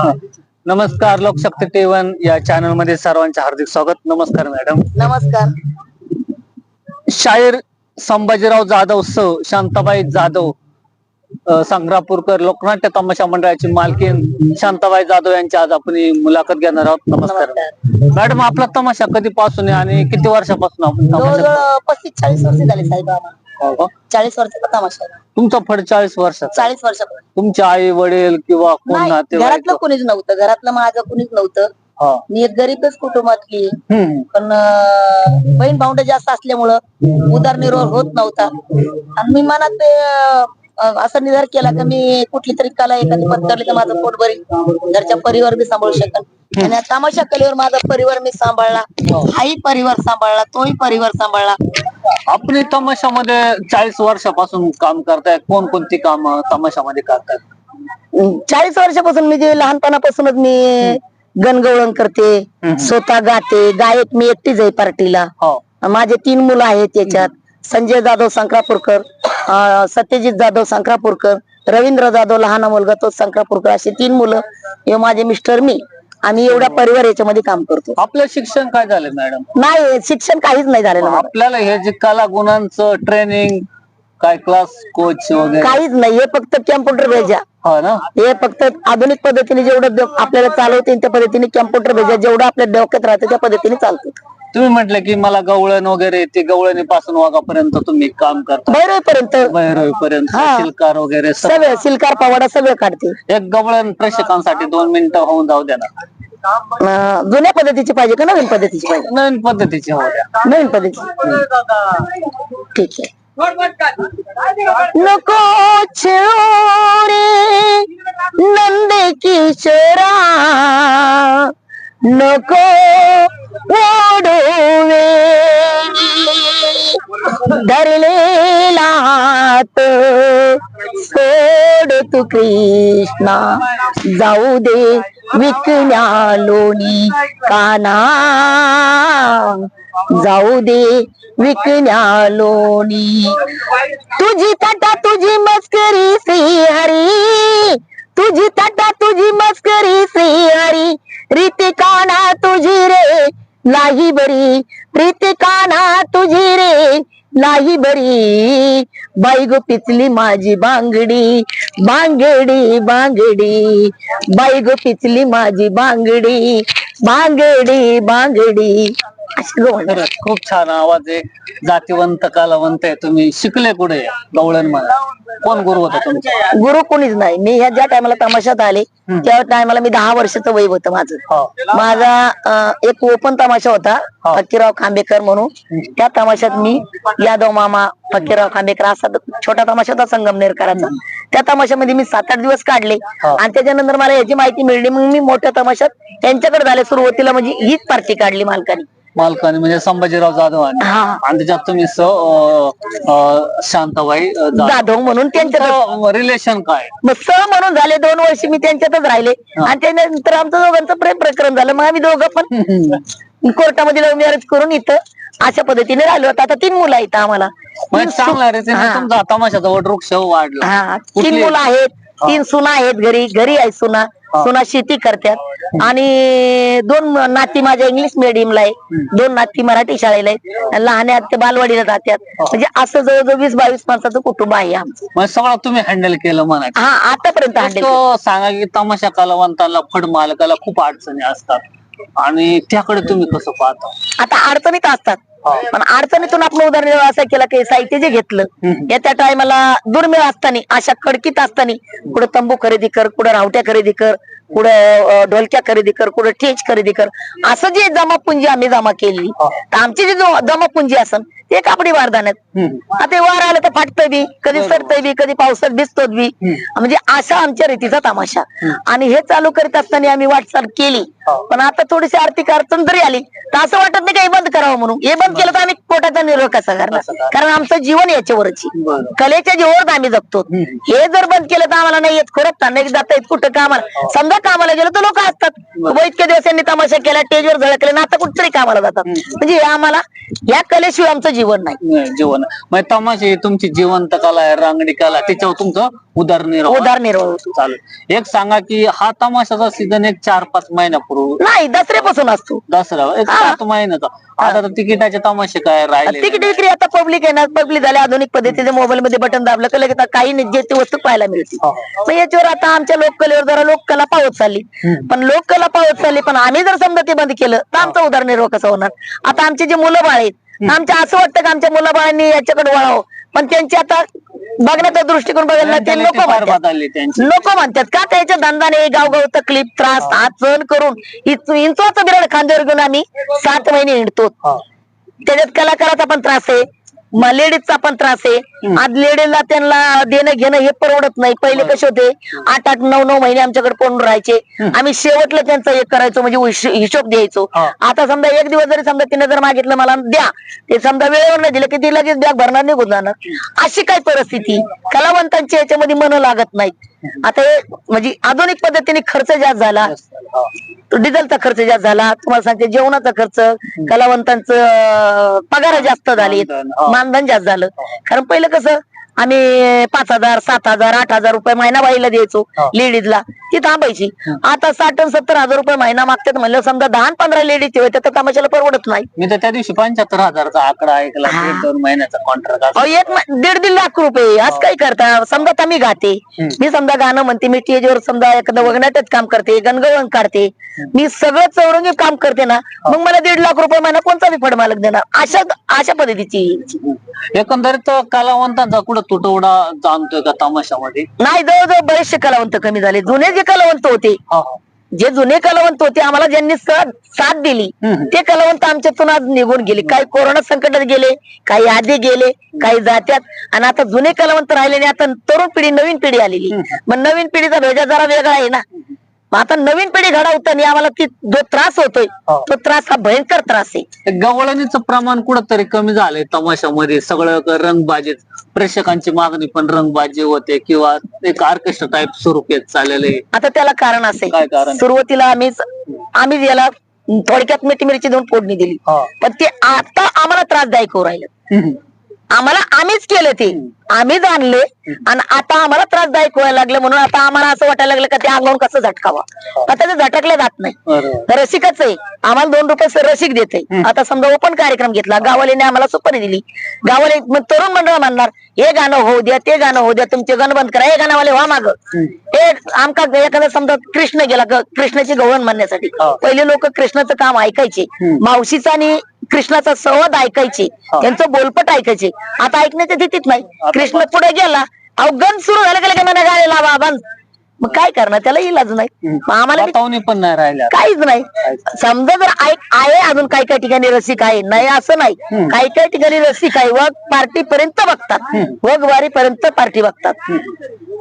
नमस्कार लोकशक्ती टेवन या चॅनलमध्ये सर्वांचे हार्दिक स्वागत. नमस्कार मॅडम नमस्कार. शाहीर संभाजीराव जाधव स शांताबाई जाधव संग्रापूरकर लोकनाट्य तमाशा मंडळाची मालकीन शांताबाई जाधव यांची आज आपण मुलाखत घेणार आहोत. नमस्कार. मॅडम आपला तमाशा कधीपासून आहे आणि किती वर्षापासून आपण तमाशा जवळजवळ पस्तीस चाळीस वर्ष झाले साहेब आम्हाला. हो का? चाळीस वर्षाचा तमाशा आहे. तुमचा फड चाळीस वर्षाचा चाळीस वर्षापर्यंत तुमचे आई वडील किंवा कोण नाही नातेवाईक घरातलं कोणीच नव्हतं घरातलं माझं कोणीच नव्हतं हा. मी एक गरीबच कुटुंबातली. हम्म. पण अं, बहीण भावंड जास्त असल्यामुळं उदरनिर्वाह होत नव्हता आणि मी मनात ते, अं, असा निर्धार केला की मी कुठली तरी कला एखादी पत्करली तर माझं पोट भरी घरच्या परिवार मी सांभाळू शकन आणि या तमाशा कलेवर माझा परिवार मी सांभाळला. हाही परिवार सांभाळला तोही परिवार सांभाळला. आपण ही तमाशामध्ये चाळीस वर्षापासून काम करताय कोणकोणती काम तमाशामध्ये करतायत? चाळीस वर्षापासून मी जे लहानपणापासूनच मी गणगवळण करते. स्वतः गाते गायक मी एकटीच आहे पार्टीला. हो. माझे तीन मुलं आहेत त्याच्यात संजय जाधव संक्रापूरकर अं, सत्यजित जाधव संक्रापूरकर रवींद्र जाधव लहान मुलगा तो संक्रापूरकर असे तीन मुलं. हे माझे मिस्टर मी. आम्ही एवढ्या परिवार याच्यामध्ये काम करतो आपलं शिक्षण काय झालं मॅडम नाही शिक्षण काहीच नाही झालेलं. आपल्याला हे जे कला गुणांचं ट्रेनिंग काय क्लास कोच वगैरे? काहीच नाही. हे फक्त कॅम्प्युटर भेजा. हो ना? हे फक्त आधुनिक पद्धतीने जेवढं आपल्याला चालवते त्या पद्धतीने कॅम्प्युटर भेजा. जेवढं आपल्या डोक्यात राहतं त्या पद्धतीने चालतं. तुम्ही म्हटलं की मला गवळण वगैरे ते गवळणी पासून वाघापर्यंत तुम्ही काम करता. भैरवीपर्यंत. भैरवी पर्यंत हा. शिल्कार वगैरे सगळं. सगळं सिलकार पवाडा सगळं काढते. एक गवळण प्रेक्षकांसाठी दोन मिनिटं होऊन जाऊ द्या ना. अं, जुन्या पद्धतीची पाहिजे का नवीन पद्धतीची पाहिजे? नवीन पद्धतीचे होऊ द्या. नवीन पद्धतीची. ठीक आहे. नको छेडो रे नंद किशोरा नको ओढोवे. धरलेला तो सोड तू कृष्णा जाऊ दे विकण्या लोणी काना. जाऊ दे विकण्या लोणी तुझी तटा तुझी मस्करी श्री हरी तुझी तटा तुझी मस्करी श्री हरी रितिकाना काना तुझी रे नाही बरी. प्रीती तुझी रे नाही बरी. बाई गो पिचली माझी बांगडी बांगडी बांगडी. बाई गो पिचली माझी बांगडी बांगडी बांगडी. खूप छान आवाज आहे. जातीवंत कलावंत आहे. तुम्ही शिकले कुठे? गवळण मला कोण गुरु होता तुमचा? गुरु कोणीच नाही. मी ह्या ज्या टायमाला तमाशात आले त्या टायमाला मी दहा वर्षाचं वय होतं माझं. हो. माझा एक ओपन तमाशा होता हा. फकीरराव खांबेकर म्हणून. त्या तमाशात मी यादव मामा फकीरराव खांबेकर असा छोटा तमाशा होता संगमनेरकरांचा. त्या तमाशामध्ये मी सात आठ दिवस काढले. हा. आणि त्याच्यानंतर मला याची माहिती मिळली. मग मी मोठ्या तमाशात त्यांच्याकडे झाले सुरुवातीला म्हणजे हीच पार्टी काढली मालकाने. मालकाने म्हणजे संभाजीराव जाधव आणि हा. आणि त्याच्यात तुम्ही स अं, अं, शांताबाई अं, जाधव. जाधव म्हणून तुमचं रिलेशन काय? मग सह म्हणून झाले दोन वर्ष मी त्यांच्यातच राहिले. आणि त्यानंतर आमचं दोघांचं प्रेम प्रकरण झालं. मग आम्ही दोघं पण कोर्टामध्ये लव्ह मॅरेज करून इथं अशा पद्धतीने राहिलो आता आता तीन मुलं आहेत आम्हाला. म्हणजे सु- चांगला हा. तुमचा तमाशाचा वटवृक्ष वाढला. हा. तीन कुठली? मुलं आहेत. तीन सुना आहेत घरी. घरी आहेत सुना. सुना शेती करतात आणि दोन नाती माझ्या इंग्लिश मिडियमला आहे. दोन नाती मराठी शाळेला आहेत. लहान आहेत ते बालवाडीला जातात म्हणजे असं जवळजवळ वीस बावीस माणसाचं कुटुंब आहे आमचं. सगळं तुम्ही हँडल केलं म्हणायचं. हा आतापर्यंत हँडल सांगा की तमाशा कलावंताला फड मालकाला खूप अडचणी असतात. आणि त्याकडे तुम्ही कसं पाहता? आता अडचणीत असतात. पण अडचणीतून आपण उदाहरण असं केलं की साहित्य जे घेतलं. या त्या टायमाला दुर्मिळ असताना अशा कडकीत असताना कुठं तंबू खरेदी कर कुठं रावट्या खरेदी कर कुठं ढोलक्या खरेदी कर कुठं ठेच खरेदी कर असं जे जमापुंजी आम्ही जमा केली तर आमची जी जो जमापुंजी असन ते कापडी हम्म. आता हे वार आलं तर फाटतं बी कधी सरतय बी कधी पावसात भिजतोच बी. म्हणजे असा आमच्या रीतीचा तमाशा. आणि हे चालू करीत असताना आम्ही वाटचाल केली. पण आता थोडीशी आर्थिक अडचण जरी आली. तर असं वाटत नाही काही बंद करावं म्हणून. हे बंद केलं तर आम्ही पोटाचा निर्वाह कसा करणार? कारण आमचं जीवन याच्यावरच. कलेच्या जीवावर आम्ही जगतो. हे जर बंद केलं तर आम्हाला नाही येत खरंच नाही जाता येत कुठं कामाला समजा कामाला गेलो तर लोक असतात. व इतक्या दिवस यांनी तमाशा केला स्टेजवर झळकले ना आता कुठतरी कामाला जातात. म्हणजे हे आम्हाला या कलेशिवाय आमचं जीवन नाही. नाही, जीवन. म्हणजे तमाशे तुमची जिवंत कला आहे रांगडी कला. त्याच्यावर तुमचं उदारनिर्वाह उदारनिर्वाह होतो. चालेल. एक सांगा की हा तमाशाचा सीझन एक चार पाच महिन्यापूर्वी. नाही दसऱ्यापासून असतो. दसरा एक हा. सात महिन्याचा. आता तर तिकिटाचे तमाशे काय राहिले? तिकीट विक्री आता पब्लिक आहे ना पब्लिक झाले आधुनिक पद्धतीने मोबाईल मध्ये बटन दाबलं की लगेच काही नाही जे ती वस्तू पाहायला मिळते हो. मग याच्यावर आता आमच्या लोककलेवर जरा लोककला पावत चालली. पण लोककला पावत चालली पण आम्ही जर समजा ते बंद केलं तर आमचा उदारनिर्वाह कसा होणार? आता आमचे जे मुलं बाळ आहेत आमच्या असं वाटतं की आमच्या मुलं बाळांनी याच्याकडे वळावं. पण त्यांची आता बघण्याचा दृष्टिकोन बदलला ते फार म्हणतात. नको म्हणतात. का त्याच्या धंदाने गावगाव तकलीफ त्रास हात सहन करून इत- इंचवाचं बिराड खांद्यावर घेऊन आम्ही सात महिने हिंडतो. त्याच्यात कलाकाराचा पण त्रास आहे. म- लेडीजचा पण त्रास आहे. आज लेडीजला त्यांना देणं घेणं हे परवडत नाही. पहिले कसे होते? आठ आठ नऊ नऊ महिने आमच्याकडे कोण राहायचे? आम्ही शेवटला त्यांचं एक करायचो म्हणजे हिश- हिशोब द्यायचो. आता समजा एक दिवस जरी समजा तिने जर मागितलं मला द्या. ते समजा वेळेवर नाही दिलं की ती लगेच बॅग भरणार निघून जाणार. अशी काय परिस्थिती? कलावंतांची याच्यामध्ये मन लागत नाहीत. आता हे म्हणजे आधुनिक पद्धतीने खर्च जास्त झाला. डिझेलचा खर्च जास्त झाला. तुम्हाला सांगते जेवणाचा खर्च कलावंतांचं पगार जास्त झाली. हा. मानधन जास्त झालं. कारण पहिलं कसं आम्ही पाच हजार सात हजार आठ हजार रुपये महिना बाईला द्यायचो. लेडीजला. ती थांबायची. आता साठ आणि सत्तर हजार रुपये महिना मागतात म्हणलं समजा दहा पंधरा लेडीज होते तर तमाशाला परवडत नाही. मी तर त्या दिवशी पंच्याहत्तर हजारचा आकडा ऐकला दोन महिन्याचा कॉन्ट्रॅक्ट एक म- दीड दीड लाख रुपये. आज काय करता? समजा आता मी गाते. मी समजा गाणं म्हणते मी स्टेजवर समजा एखादं वगण्यातच काम करते गणगवळण काढते. मी सगळं चौरंगी काम करते ना मग मला दीड लाख रुपये महिना कोणता बी फड मालक देणार? अशा अशा पद्धतीची. एकंदरीत कलावंतांचा कुठं तुटवडा जाणतोय का तमाशामध्ये? नाही जवळजवळ बरेचसे कलावंत कमी झाले. जुने जे कलावंत होते हा. जे जुने कलावंत होते आम्हाला ज्यांनी साथ साथ दिली हम्म. ते कलावंत आमच्यातून आज निघून गेले. काही कोरोना संकटात गेले काही आधी गेले काही जात्यात. आणि आता जुने कलावंत राहिले नाही आता तरुण पिढी नवीन पिढी आलेली. मग नवीन पिढीचा भेजा जरा वेगळा आहे ना. मग आता नवीन पिढी घडवताना आम्हाला ती जो त्रास होतोय हो. तो त्रास हा भयंकर त्रास आहे. गवळणीचं प्रमाण कुठंतरी कमी झालंय तमाशामध्ये. सगळं क- रंगबाजी प्रेक्षकांची मागणी पण रंगबाजी होते किंवा एक ऑर्केस्ट्रा टाईप स्वरूप येत चाललेले. आता त्याला कारण असे. काय कारण? सुरुवातीला आम्हीच आम्हीच याला थोडक्यात मिठी मिरची देऊन फोडणी दिली. हा. पण ते आता आम्हाला त्रासदायक होऊ राहिलं. आम्हाला आम्हीच केलं ते. आम्हीच आणले आणि आता आम्हाला त्रासदायक व्हायला लागलं म्हणून आता आम्हाला असं वाटायला लागलं का ते अंगावून कसं झटकावं? आता ते झटकलं जात नाही. रसिकच आहे. आम्हाला दोन रुपये रसिक देते आता समजा ओपन कार्यक्रम घेतला. गावालीने आम्हाला सुपारी दिली. गावाले मग तरुण मंडळ म्हणणार हे गाणं होऊ द्या ते गाणं होऊ द्या. तुमचे गाणं बंद करा. हे गाण्यावाले व्हा माग. हे आमका एखादा समजा कृष्ण गेला कृष्णाची गवळण म्हणण्यासाठी. पहिले लोक कृष्णाचं काम ऐकायचे. मावशीचा आणि कृष्णाचा संवाद ऐकायचे. त्यांचं बोलपट ऐकायचे. आता ऐकण्याच्या तिथीत नाही. कृष्ण पुढे गेला अहो गण सुरू झालं गेलं की मला गाणे लावा बंद. मग काय करणार? त्याला इलाज नाही. आम्हाला पण नाही काहीच नाही. समजा जर ऐक आहे अजून काही काही ठिकाणी रसिक आहे. नाही असं नाही. काही काही ठिकाणी रसिक आहे. वग पार्टी पर्यंत बघतात. वग वारी पर्यंत पार्टी बघतात.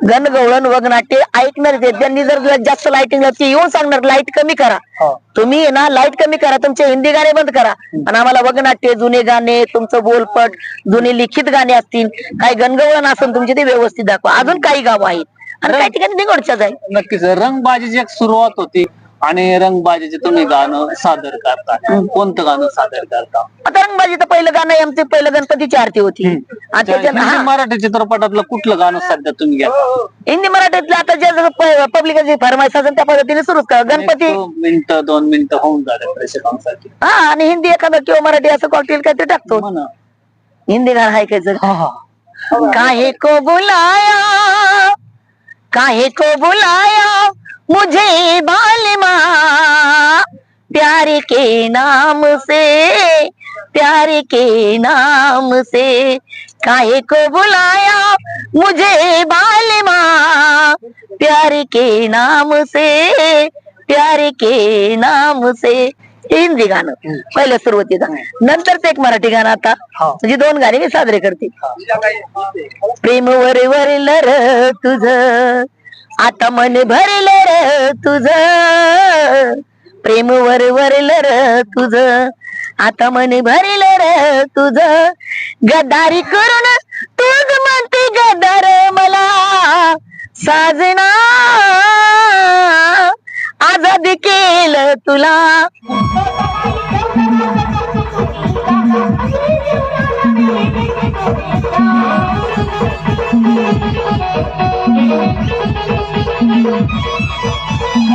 गणगवळण वगनाट्य ऐकणार ते त्यांनी जर जास्त लाइटिंग ते येऊन सांगणार लाइट कमी करा. हा. तुम्ही ना लाइट कमी करा तुमचे हिंदी गाणे बंद करा. आणि आम्हाला वगनाट्य जुने गाणे तुमचं बोलपट जुने लिखित गाणे असतील काही गणगवळण असेल तुमचे ते व्यवस्थित दाखवा. अजून काही गाव आहेत. आणि काही ठिकाणी निगडच्याच आहे नक्कीच. रंगबाजीची एक सुरुवात होती. आणि रंगबाजीचे तुम्ही गाणं सादर करता. कोणतं गाणं सादर करता? आता रंगबाजी तर पहिलं गाणं आहे आमचे पहिलं गणपतीची आरती होती. आणि त्याच्या हिंदी हा, मराठी चित्रपटातलं कुठलं गाणं सध्या तुम्ही घ्या हिंदी मराठीतलं आता जे पब्लिकाची फरमाईश असेल त्या पद्धतीने सुरूच करा. गणपती मिनिट दोन मिनिटं होऊन जाते प्रेक्षकांसाठी हा आणि हिंदी एखादं किंवा मराठी असं कॉकटेल काहीतरी टाकतो. म्हणा. हिंदी गाणं ऐकायचं हा, हा. काहे को बुलाया? काहे को बुलाया? मुझे बालिमा प्यार के नाम से प्यार के नाम से। काहे को बुलाया मुझे बालिमा प्यार के नाम से प्यार के नाम से। हिंदी गाणं पहिल्या सुरुवातीला नंतरच एक मराठी गाणं आता. म्हणजे दोन गाणे मी साजरे करते. प्रेम वर वरलं र तुझ आता मन भरल र तुझ. प्रेम वर वरल र तुझ. आता मन भरल र तुझ. गद्दारी करून तुझ म्हणते गद्दार मला. साजना आजाद केलं तुला.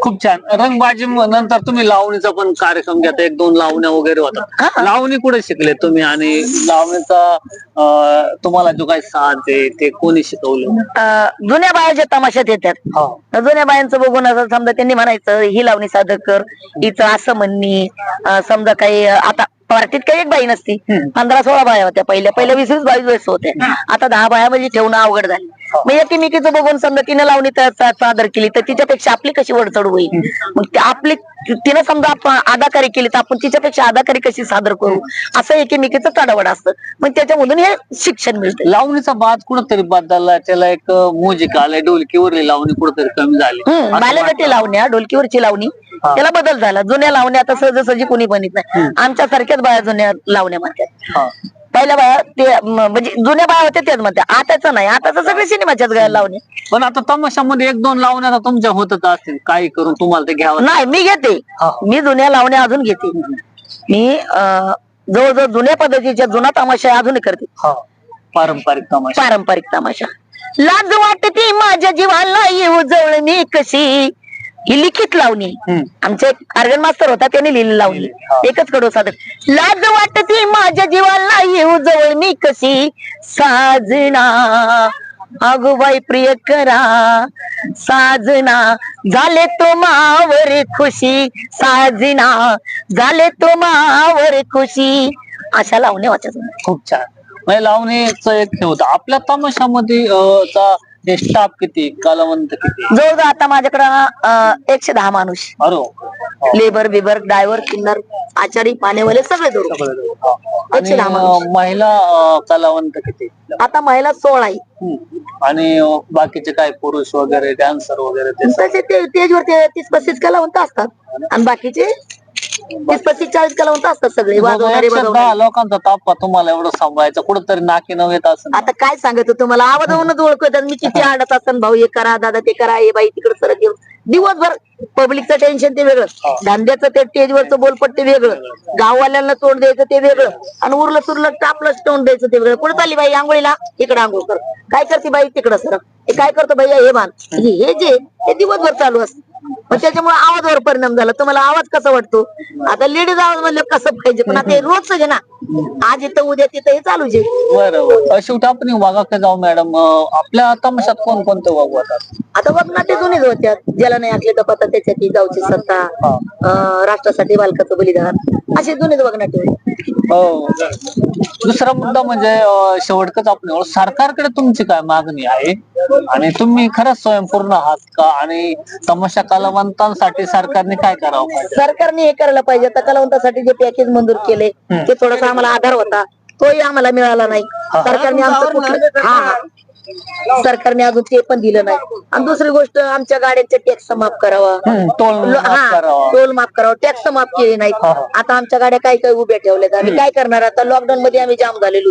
खूप छान. रंगबाजी नंतर तुम्ही लावणीचा पण कार्यक्रम घेता. एक दोन लावण्या वगैरे होतात. लावणी कुठे शिकले तुम्ही? आणि लावणीचा अं, तुम्हाला जो काही साथ आहे ते कोणी शिकवलं? अं, जुन्या बायाच्या तमाशात येतात हा. जुन्या बायांचं बघून असं समजा त्यांनी म्हणायचं ही लावणी सादर कर. हिचं असं म्हणणी. अं, समजा काही अं, आता पार्टीत काही एक बाई नसती. पंधरा सोळा बाया होत्या पहिल्या. पहिल्या वीस वीस बावीस वयस होते आता दहा बाया म्हणजे ठेवणं अवघड झाली. मग एकीमेकीचं बघून समजा तिने लावणी सादर केली तर तिच्यापेक्षा आपली कशी वडचड होईल? मग आपली तिने समजा आपण अदाकारी केली तर आपण तिच्यापेक्षा अदाकारी कशी सादर करू? असं एकीमेकीचं चढवड असतं. मग त्याच्यामधून हे शिक्षण मिळतं. लावणीचा बाद कुठंतरी बदलला. त्याला एक म्युझिक आलंय. ढोलकीवरली लावणी कुठंतरी कमी झाली. वाटतं. लावण्या ढोलकीवरची लावणी. हा. त्याला बदल झाला. जुन्या लावण्या आता सहजासहजी कोणी बनित नाही. आमच्या सारख्याच बाया जुन्या लावण्या म्हणतात. पहिल्या बाया ते म्हणजे जुन्या बाया होत्या तेच म्हणतात. आताच नाही. आता तर सगळे सिनेमाच्याच गायला लावणे. पण आता तमाशामध्ये एक दोन लावण्या तुमच्या होतच असतील. काही करून तुम्हाला ते घ्यावं नाही मी घेते. मी जुन्या लावण्या अजून घेते. मी जवळजवळ जुन्या पद्धतीच्या जुना तमाशा अजूनही करते. हा. पारंपरिक तमाशा. पारंपरिक तमाशा. लाज वाटते माझ्या जीवाला येऊ जवळ मी कशी? ही लिखित लावणी. आमचे अर्गन मास्तर होता त्याने लिहिली लावणी. एकच कडू साधक लाज वाटते माझ्या जीवाला येऊ जवळ मी कशी? साजना. अगोबाई प्रिय करा. साजना. झाले तो मावर खुशी. साजना. झाले तो मावर खुशी. अशा लावण्या होत्या जुन्या. खूप छान. म्हणजे लावणीचं एक हे होतं. आपल्या तमाशामध्ये अं, चा हे स्टाफ किती कलावंत किती जवळजवळ आता माझ्याकडं एकशे दहा माणूस अरे. लेबर बिबर ड्रायव्हर किन्नर आचारी पाण्यावाले सगळे आणि एकशे दहा माणूस. अं, महिला अं, कलावंत किती आता महिला सोळा आहे हम्म. आणि अं, बाकीचे काय पुरुष वगैरे डान्सर वगैरे ते? तसे ते ते तीस पस्तीस कलावंत असतात आणि बाकीचे तीस पस्तीस चाळीस कलावंत असतात सगळे वाजवणारे लोकांचा तापा तुम्हाला एवढं सांभाळायचं कुठंतरी नाकी नव येत असं आता काय सांगायचं तुम्हाला? आवाजावरूनच ओळखतात मी किती आडत असताना भाऊ हे करा दादा ते करा हे बाई तिकडे सरक येऊन. दिवसभर पब्लिकचं टेन्शन ते वेगळं. धंद्याचं ते स्टेजवरचं बोलपट ते वेगळं. गाववाल्यांना तोंड द्यायचं ते वेगळं. आणि उरलं सुरलं टापलं तोंड द्यायचं ते वेगळं. कुठं चालली बाई? आंघोळीला? इकडे आंघोळ कर. काय करते बाई? तिकडं सर हे काय करतो भैया हे मान. हे हे जे हे दिवसभर चालू असतं. मग त्याच्यामुळे आवाजावर परिणाम झाला. तुम्हाला आवाज कसा वाटतो? आता लेडीज आवाज म्हणलं कसं पाहिजे? पण आता हे रोजच आहे ना आज इथं उद्या तिथं हे चालूच आहे बरोबर शेवटी आपण वाघाकडे जाऊ मॅडम? अं, आपल्या तमाशात कोण कोणते वाघ होतात आता बघ ना ते जुनेच होत्या ज्याला नाही आखले तर पता त्याच्यात गावची सत्ता हा. अं, राष्ट्रासाठी बालकाचं बलिदान. असे जुनेच बघण्यात हो. दुसरा मुद्दा म्हणजे अं, शेवटकच आपण सरकारकडे तुमची काय मागणी आहे? आणि तुम्ही खरंच स्वयंपूर्ण आहात का? आणि तमाशा कलावंतांसाठी सरकारने काय करावं? पाहिजे? सरकारने हे करायला पाहिजे. आता कलावंतासाठी जे पॅकेज मंजूर केले ते थोडासा आम्हाला आधार होता तोही आम्हाला मिळाला नाही. सरकारने आमचं कुठलं हा. सरकारने अजून ते पण दिलं नाही. आणि दुसरी गोष्ट आमच्या गाड्यांचे टॅक्स माफ करावा. हम्म, टोल लो- माफ हा करावा. टोल माफ करावा. टॅक्स माफ केले नाहीत हा, हा. आता आमच्या गाड्या काही काही उभ्या ठेवल्यात? आम्ही काय करणार? आता लॉकडाऊन मध्ये आम्ही जाम झालेलो.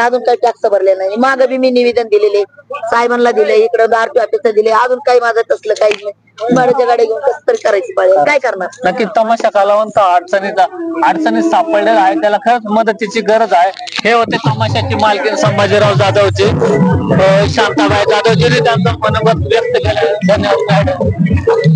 अजून काही टॅक्स भरले नाही. माग बी मी निवेदन दिलेले. साहेबांना दिले इकडे आरटी ऑफिसला दिले. अजून काही माझं तसलं काही नाही. भाड्याच्या गाड्या घेऊन कसं तरी करायची पाहिजे काय करणार? नक्की तमाशा कलावंत अडचणीत अडचणीत सापडलेला आहे. त्याला खरंच मदतीची गरज आहे. हे होते तमाशाची मालकीन संभाजीराव जाधवचे अं, शांताबाई जाधवजीने त्यांचं मनोगत व्यक्त केलं धन्यवाद मॅडम